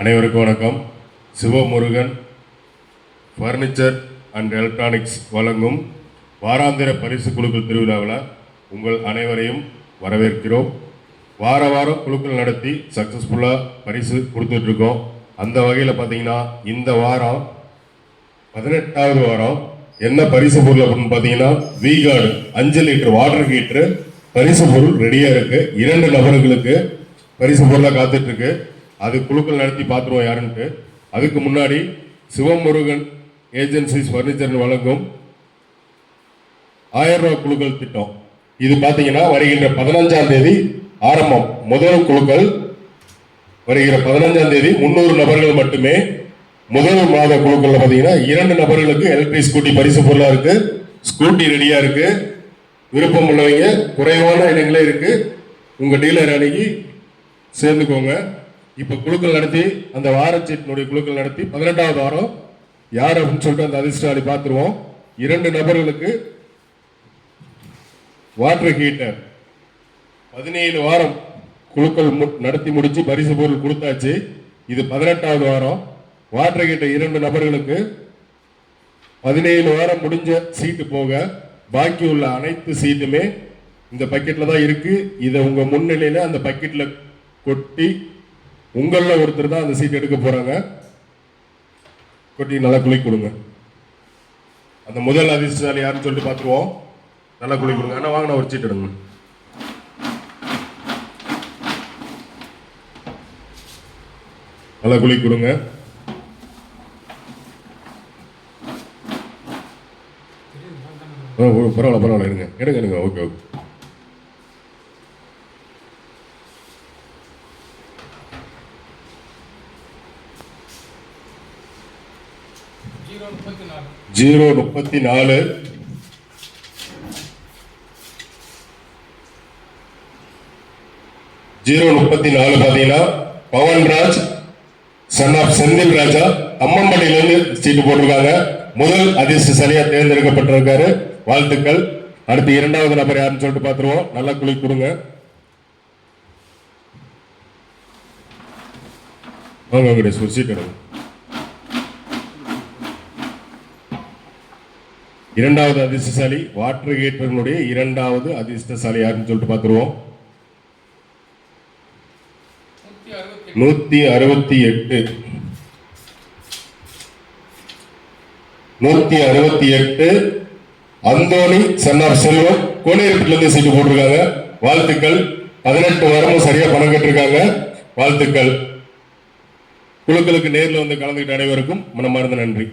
அனைவருக்கும் வணக்கம். Sivamurugan furniture and electronics வழங்கும் வாராந்திர பரிசு குழுக்கள் திருவிழாவில் உங்கள் அனைவரையும் வரவேற்கிறோம். வார வாரம் குழுக்கள் நடத்தி சக்ஸஸ்ஃபுல்லாக பரிசு கொடுத்துட்ருக்கோம். அந்த வகையில் பார்த்தீங்கன்னா இந்த வாரம் பதினெட்டாவது வாரம் என்ன பரிசு பொருள் அப்படின்னு பார்த்தீங்கன்னா வீகார்டு அஞ்சு லிட்டர் வாட்டர் ஹீட்ரு பரிசு பொருள் ரெடியாக இருக்குது இரண்டு நபர்களுக்கு பரிசு பொருளாக காத்துட்ருக்கு. அது குழுக்கள் நடத்தி பார்த்துருவோம் யாருன்ட்டு. அதுக்கு முன்னாடி சிவமுருகன் ஏஜென்சிஸ் ஃபர்னிச்சர் வழங்கும் ஆயிரம் ரூபாய் குழுக்கள் திட்டம். இது பார்த்தீங்கன்னா வருகின்ற பதினஞ்சாம் தேதி ஆரம்பம். முதல் குழுக்கள் வருகிற பதினஞ்சாம் தேதி முன்னூறு நபர்கள் மட்டுமே முதல் மாத குழுக்களில் பார்த்தீங்கன்னா இரண்டு நபர்களுக்கு எலக்ட்ரிக் ஸ்கூட்டி பரிசு பொருளாக இருக்கு. ஸ்கூட்டி ரெடியாக இருக்கு. விருப்பம் உள்ளவங்க குறைவான இடங்களே இருக்கு. உங்கள் டீலர் அணுகி சேர்ந்துக்கோங்க. இப்போ குழுக்கள் நடத்தி அந்த வாரச்சீட்டினுடைய குழுக்கள் நடத்தி பதினெட்டாவது வாரம் யார் அப்படின்னு சொல்லிட்டு அந்த அதிர்ஷ்டாலி பார்த்துருவோம். இரண்டு நபர்களுக்கு வாட்டர் ஹீட்டர் பதினேழு வாரம் குழுக்கள் நடத்தி முடிச்சு பரிசு பொருள் கொடுத்தாச்சு. இது பதினெட்டாவது வாரம். வாட்டர் ஹீட்டர் இரண்டு நபர்களுக்கு பதினேழு வாரம் முடிஞ்ச சீட்டு போக பாக்கி உள்ள அனைத்து சீட்டுமே இந்த பக்கெட்டில் தான் இருக்குது இதை உங்கள் முன்னிலையில் அந்த பக்கெட்டில் கொட்டி உங்களில் ஒருத்தர் தான் அந்த சீட் எடுக்க போகிறாங்க கொட்டி நல்லா குளி கொடுங்க. அந்த முதல் அதிர்ஷ்டசாலி யாருன்னு சொல்லிட்டு பார்த்துருவோம் நல்லா குளி கொடுங்க. ஆனால் வாங்க நான் ஒரு சீட் எடுங்க. நல்லா குளி கொடுங்க. ஆ, பரவாயில்ல பரவாயில்ல. இருங்க. எடுங்க எடுங்க. Okay okay. ஜீரோ முப்பத்தி நாலு. ஜீரோ முப்பத்தி நாலு ஜீரோ முப்பத்தி நாலு பார்த்தீங்கன்னா பவன்ராஜ் சன் ஆஃப் செந்தில் ராஜா அம்மம்பட்டியிலிருந்து சீட்டு போட்டிருக்காங்க. முதல் அதிர்ஷ்டசாலியா தேர்ந்தெடுக்கப்பட்டிருக்காரு. வாழ்த்துக்கள். அடுத்து இரண்டாவது நபர் யாருன்னு சொல்லிட்டு பார்த்துருவோம். நல்லா குளி கொடுங்க. வாங்க உங்களுடைய ஒரு சீட் இரண்டாவது அதிர்ஷ்டசாலி வாட்டர் கேட்டர்களுடைய இரண்டாவது அதிர்ஷ்டசாலி யாருன்னு சொல்லிட்டு பார்த்துருவோம் நூத்தி அறுபத்தி எட்டு. நூத்தி அறுபத்தி எட்டு. அந்தோணி சன்னார் செல்வம் கோனேரிலிருந்து சீட்டு போட்டிருக்காங்க. வாழ்த்துக்கள். பதினெட்டு வாரமும் சரியா பணம் கட்டிருக்காங்க. வாழ்த்துக்கள். குழுக்களுக்கு நேர்ல வந்து கலந்துக்கிட்ட அனைவருக்கும் மனமார்ந்த நன்றி.